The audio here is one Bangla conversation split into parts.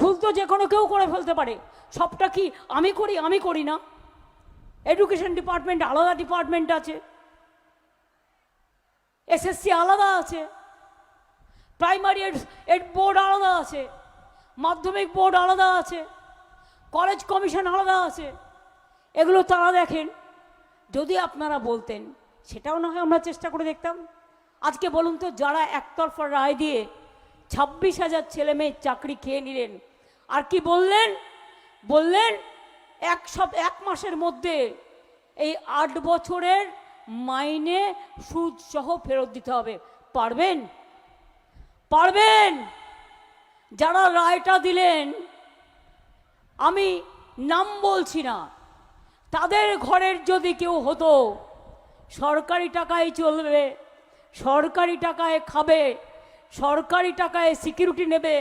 ভুল তো যে কোনো কেউ করে ফেলতে পারে। সবটা কি আমি করি আমি করি না? এডুকেশন ডিপার্টমেন্ট আলাদা ডিপার্টমেন্ট আছে। এসএসসি আলাদা আছে। প্রাইমারি এড বোর্ড আলাদা আছে। মাধ্যমিক বোর্ড আলাদা আছে। কলেজ কমিশন আলাদা আছে। এগুলো তারা দেখেন। যদি আপনারা বলতেন, সেটাও না হয় আমরা চেষ্টা করে দেখতাম। আজকে বলুন তো, যারা একতরফা রায় দিয়ে ছাব্বিশ হাজার ছেলে মেয়ের চাকরি খেয়ে নিলেন। আর কি বললেন? বললেন, এক সব এক মাসের মধ্যে এই আট বছরের মাইনে সুদ সহ ফেরত দিতে হবে। পারবেন? পারবেন? যারা রায়টা দিলেন, আমি নাম বলছি না। তাদের ঘরের যদি কেউ হতো, সরকারি টাকায় চলবে, সরকারি টাকায় খাবে সরকারি টাকায় সিকিউরিটি নেবে,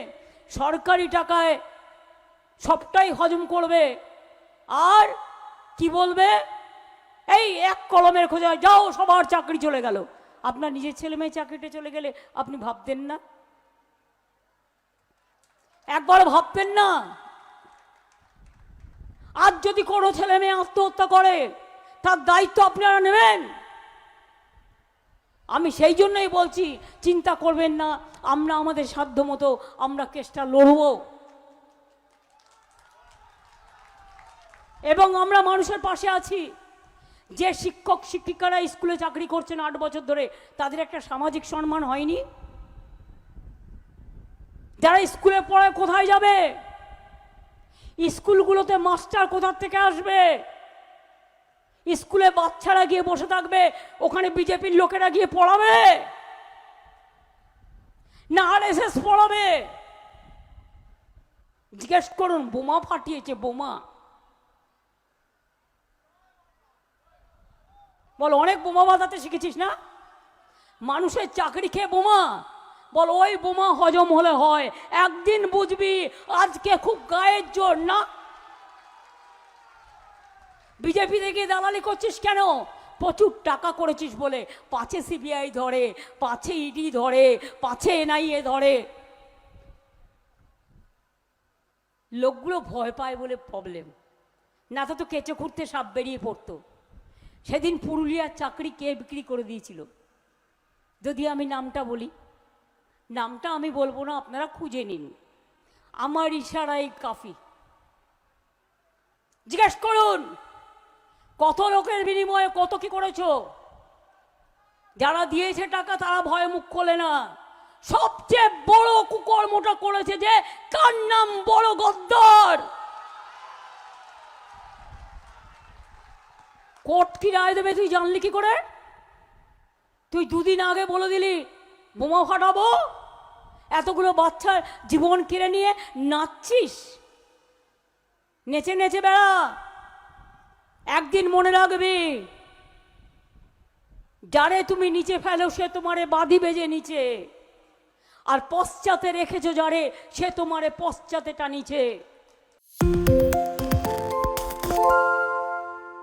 সরকারি টাকায় সবটাই হজম করবে। আর কি বলবে? এই এক কলমের খোঁজা যাও, সবার চাকরি চলে গেল। আপনার নিজের ছেলে মেয়ে চাকরিটা চলে গেলে আপনি ভাবতেন না? একবার ভাবতেন না। আজ যদি কোনো ছেলে মেয়ে আত্মহত্যা করে, তার দায়িত্ব আপনারা নেবেন। আমি সেই জন্যই বলছি, চিন্তা করবেন না, আমরা আমাদের সাধ্য মতো আমরা কেসটা লড়ব। এবং আমরা মানুষের পাশে আছি। যে শিক্ষক, শিক্ষিকারা স্কুলে চাকরি করছেন আট বছর ধরে, তাদের একটা সামাজিক সম্মান হয়নি? যারা স্কুলে পড়ায় কোথায় যাবে? স্কুলগুলোতে মাস্টার কোথার থেকে আসবে? স্কুলে বাচ্চারা গিয়ে বসে থাকবে, ওখানে বিজেপির লোকেরা গিয়ে পড়াবে। না আর এস এস পড়াবে। জিজ্ঞেস করুন, বোমা ফাটিয়েছে, বোমা। বল, অনেক বোমা বাজাতে শিখেছিস না? মানুষের চাকরি খেয়ে বোমা। বল, ওই বোমা হজম হলে হয়। একদিন বুঝবি, আজকে খুব গায়ের জোর, না বিজেপি থেকে দালালি করছিস কেন? প্রচুর টাকা করেছিস বলে। পাছে সিবিআই ধরে পাছে ইডি ধরে পাছে এনআইএ ধরে। লোকগুলো ভয় পায় বলে প্রবলেম না তো কেঁচো খুঁড়তে সাপ বেরিয়ে পড়তো। সেদিন পুরুলিয়ার চাকরি কে বিক্রি করে দিয়েছিল? যদি আমি নামটা বলি। নামটা আমি বলব না, আপনারা খুঁজে নিন। আমার ইশারাই কাফি। জিজ্ঞেস করুন। কত লোকের বিনিময়ে কত কি করেছ? যারা দিয়েছে টাকা, তারা ভয়ে মুখ খোলে না। সবচেয়ে বড় কুকর্মটা করেছে যে, কার নাম বড় গদ্দার? কোর্ট কি রায় দেবে? তুই জানলি কি করে? তুই দুদিন আগে বলে দিলি, বোমা ফাটাবো, এতগুলো বাচ্চার জীবন কেড়ে নিয়ে নাচছিস? নেচে নেচে বেড়া। একদিন মনে রাখবে, যারে তুমি নিচে ফেলো সে তোমারে বাঁধি বেজে নিচে, আর পশ্চাতে রেখেছো যারে সে তোমারে পশ্চাতে টানিছে